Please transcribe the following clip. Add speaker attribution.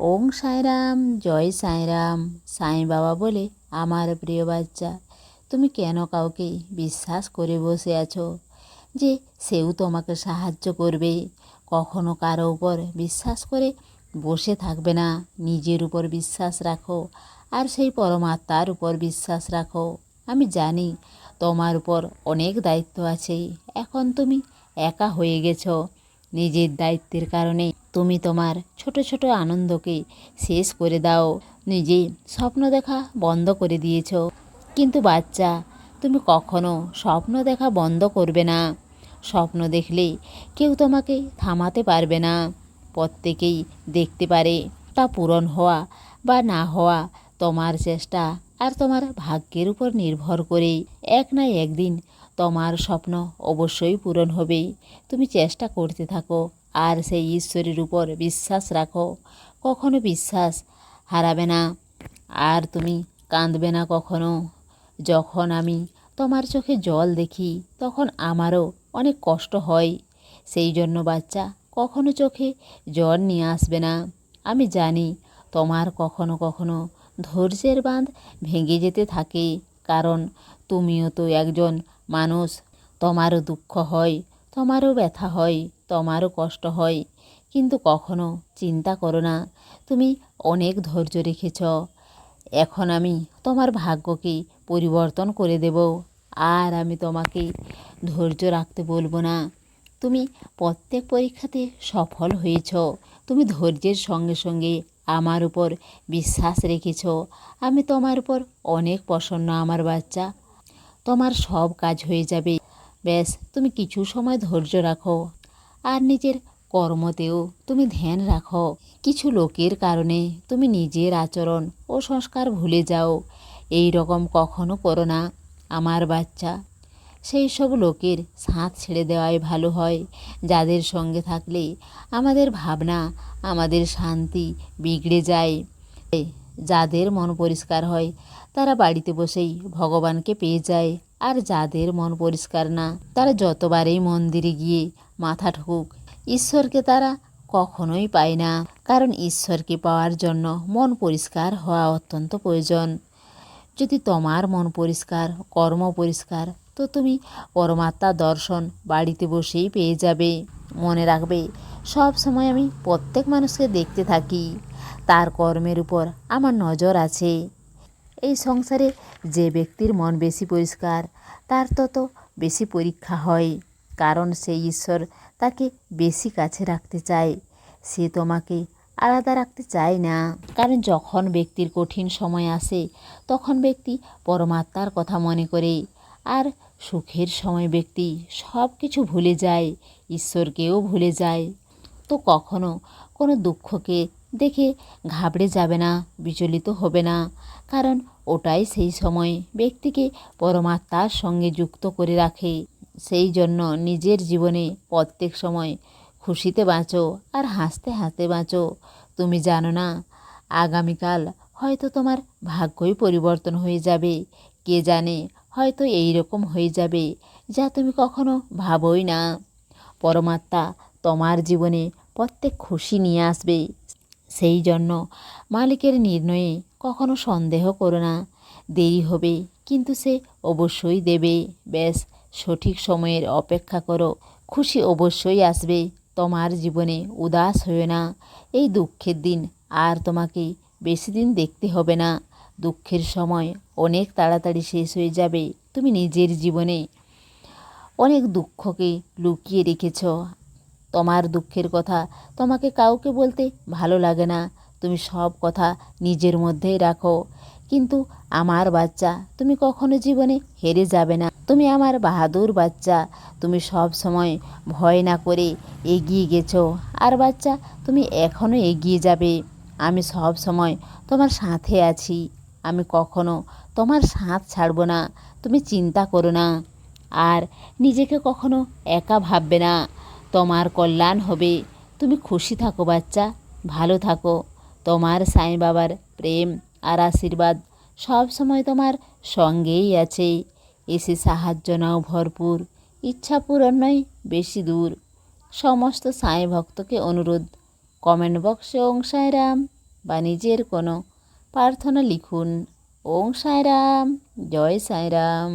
Speaker 1: ওং সাঁইরাম, জয় সাঁইরাম সাঁই বাবা বলে আমার প্রিয় বাচ্চা, তুমি কেন কাউকে বিশ্বাস করে বসে আছো যে সেও তোমাকে সাহায্য করবে? কখনো কারও উপর বিশ্বাস করে বসে থাকবে না। নিজের উপর বিশ্বাস রাখো আর সেই পরমাত্মার উপর বিশ্বাস রাখো। আমি জানি তোমার উপর অনেক দায়িত্ব আছে, এখন তুমি একা হয়ে গেছো। নিজের দায়িত্বের কারণে তুমি তোমার ছোট ছোট আনন্দকে শেষ করে দাও। নিজে স্বপ্ন দেখা বন্ধ করে দিয়েছ। কিন্তু বাচ্চা, তুমি কখনো স্বপ্ন দেখা বন্ধ করবে না। স্বপ্ন দেখলে কেউ তোমাকে থামাতে পারবে না। প্রত্যেকেই দেখতে পারে তা পূরণ হওয়া বা না হওয়া তোমার চেষ্টা আর তোমার ভাগ্যের উপর নির্ভর করে এক না একদিন তোমার স্বপ্ন অবশ্যই পূরণ হবে তুমি চেষ্টা করতে থাকো আর সেই ঈশ্বরের উপর বিশ্বাস রাখো। কখনো বিশ্বাস হারাবে না আর তুমি কাঁদবে না কখনো। যখন আমি তোমার চোখে জল দেখি, তখন আমারও অনেক কষ্ট হয়। সেই জন্য বাচ্চা কখনো চোখে জল নিয়ে আসবে না। আমি জানি তোমার কখনো কখনো ধৈর্যের বাঁধ ভেঙে যেতে থাকে, কারণ তুমিও তো একজন মানুষ। তোমারও দুঃখ হয়, তোমারও ব্যথা হয়, তোমারও কষ্ট হয়। কিন্তু কখনো চিন্তা করো না, তুমি অনেক ধৈর্য রেখেছ। এখন আমি তোমার ভাগ্যকে পরিবর্তন করে দেব। আর আমি তোমাকে ধৈর্য রাখতে বলব না। তুমি প্রত্যেক পরীক্ষাতে সফল হয়েছ। তুমি ধৈর্যের সঙ্গে সঙ্গে আমার উপর বিশ্বাস রেখেছ। আমি তোমার উপর অনেক প্রসন্ন আমার বাচ্চা। তোমার সব কাজ হয়ে যাবে। ব্যাস, তুমি কিছু সময় ধৈর্য রাখো। আর নিজের কর্মতেও তুমি ধ্যান রাখো। কিছু লোকের কারণে তুমি নিজের আচরণ ও সংস্কার ভুলে যাও। এই রকম কখনো করো না। আমার বাচ্চা সেই সব লোকের সাঁত ছেড়ে দেওয়াই ভালো হয়। যাদের সঙ্গে থাকলে আমাদের ভাবনা, আমাদের শান্তি বিগড়ে যায়। যাদের মন পরিষ্কার হয়, তারা বাড়িতে বসেই ভগবানকে পেয়ে যায়। আর যাদের মন পরিষ্কার না, তারা যতবারেই মন্দিরে গিয়ে মাথা ঠুকুক, ঈশ্বরকে তারা কখনোই পায় না। কারণ ঈশ্বরকে পাওয়ার জন্য মন পরিষ্কার হওয়া অত্যন্ত প্রয়োজন। যদি তোমার মন পরিষ্কার, কর্ম পরিষ্কার তো তুমি পরমাত্মা দর্শন বাড়িতে বসেই পেয়ে যাবে। মনে রাখবে, সব সময় আমি প্রত্যেক মানুষকে দেখতে থাকি। তার কর্মের উপর আমার নজর আছে। এই সংসারে যে ব্যক্তির মন বেশি পরিষ্কার, তার তত বেশি পরীক্ষা হয়। কারণ সেই ঈশ্বর তাকে বেশি কাছে রাখতে চায়। সে তোমাকে আলাদা রাখতে চায় না। কারণ যখন ব্যক্তির কঠিন সময় আসে, তখন ব্যক্তি পরমাত্মার কথা মনে করে। আর সুখের সময় ব্যক্তি সব কিছু ভুলে যায়, ঈশ্বরকেও ভুলে যায়। তো কখনো কোনো দুঃখকে দেখে ঘাবড়ে যাবে না, বিচলিত হবে না। কারণ ওটাই সেই সময় ব্যক্তিকে পরমাত্মার সঙ্গে যুক্ত করে রাখে। সেই জন্য নিজের জীবনে প্রত্যেক সময় খুশিতে বাঁচো আর হাসতে হাসতে বাঁচো। তুমি জানো না, আগামীকাল হয়তো তোমার ভাগ্যই পরিবর্তন হয়ে যাবে। কে জানে হয়তো এই রকম হয়ে যাবে, যা তুমি কখনো ভাবোই না। পরমাত্মা তোমার জীবনে প্রত্যেক খুশি নিয়ে আসবে। সেই জন্য মালিকের নির্ণয়ে কখনো সন্দেহ করো না। দেরি হবে, কিন্তু সে অবশ্যই দেবে। বেশ সঠিক সময়ের অপেক্ষা করো। খুশি অবশ্যই আসবে। তোমার জীবনে উদাস হয়ে না। এই দুঃখের দিন আর তোমাকে বেশি দিন দেখতে হবে না। দুঃখের সময় অনেক তাড়াতাড়ি শেষ হয়ে যাবে তুমি নিজের জীবনে। অনেক দুঃখকে লুকিয়ে রেখেছ। তোমার দুঃখের কথা তোমাকে কাউকে বলতে ভালো লাগে না। তুমি সব কথা নিজের মধ্যেই রাখো। কিন্তু আমার বাচ্চা, তুমি কখনো জীবনে হেরে যাবে না। তুমি আমার বাহাদুর বাচ্চা, তুমি সব সময় ভয় না করে এগিয়ে গেছো। আর বাচ্চা, তুমি এখনও এগিয়ে যাবে। আমি সব সময় তোমার সাথে আছি। আমি কখনো তোমার সাঁত ছাড়বো না, তুমি চিন্তা করো না। আর নিজেকে কখনো একা ভাববে না, তোমার কল্যাণ হবে। তুমি খুশি থাকো বাচ্চা, ভালো থাকো। তোমার সাই বাবার প্রেম আর আশীর্বাদ সব সময় তোমার সঙ্গেই আছে। এসে সাহায্য নাও ভরপুর, ইচ্ছা পূরণ নয় বেশি দূর। সমস্ত সাঁই ভক্তকে অনুরোধ, কমেন্ট বক্সে ওং সাঁইরাম বা নিজের কোনো প্রার্থনা লিখুন। ওং সাঁইরাম জয় সাঁইরাম